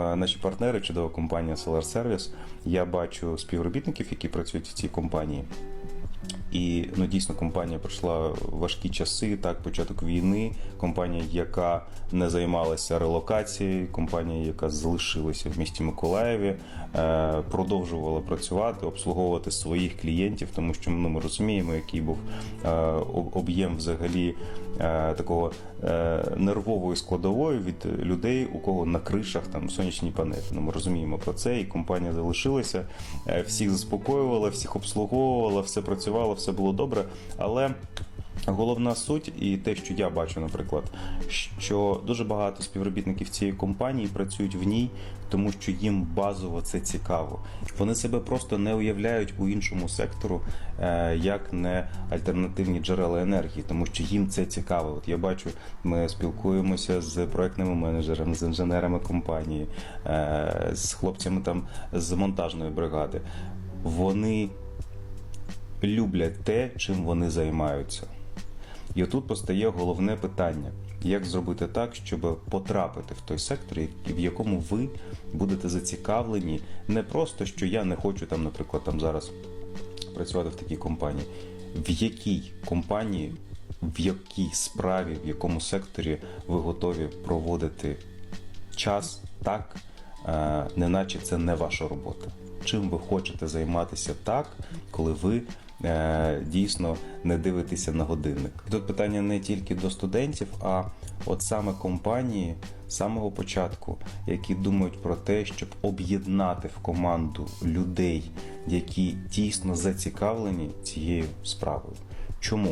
е, наші партнери, чудова компанія Solar Service. Я бачу співробітників, які працюють в цій компанії. І ну дійсно компанія пройшла важкі часи. Так, початок війни. Компанія, яка не займалася релокацією, компанія, яка залишилася в місті Миколаєві, е, продовжувала працювати, обслуговувати своїх клієнтів, тому що ну, ми розуміємо, який був е, об'єм взагалі е, такого нервової складової від людей, у кого на кришах там сонячні панелі. Ну, ми розуміємо про це, і компанія залишилася, всіх заспокоювала, всіх обслуговувала, все працювало, все було добре. Але головна суть і те, що я бачу, наприклад, що дуже багато співробітників цієї компанії працюють в ній, тому що їм базово це цікаво. Вони себе просто не уявляють у іншому сектору, е, як не альтернативні джерела енергії, тому що їм це цікаво. От я бачу, ми спілкуємося з проектними менеджерами, з інженерами компанії, е, з хлопцями там з монтажної бригади. Вони люблять те, чим вони займаються. І отут постає головне питання: як зробити так, щоб потрапити в той сектор, в якому ви будете зацікавлені, не просто що я не хочу там, наприклад, там зараз працювати в такій компанії, в якій компанії, в якій справі, в якому секторі ви готові проводити час так, е, неначе це не ваша робота. Чим ви хочете займатися так, коли ви дійсно не дивитися на годинник? Тут питання не тільки до студентів, а от саме компанії з самого початку, які думають про те, щоб об'єднати в команду людей, які дійсно зацікавлені цією справою. Чому?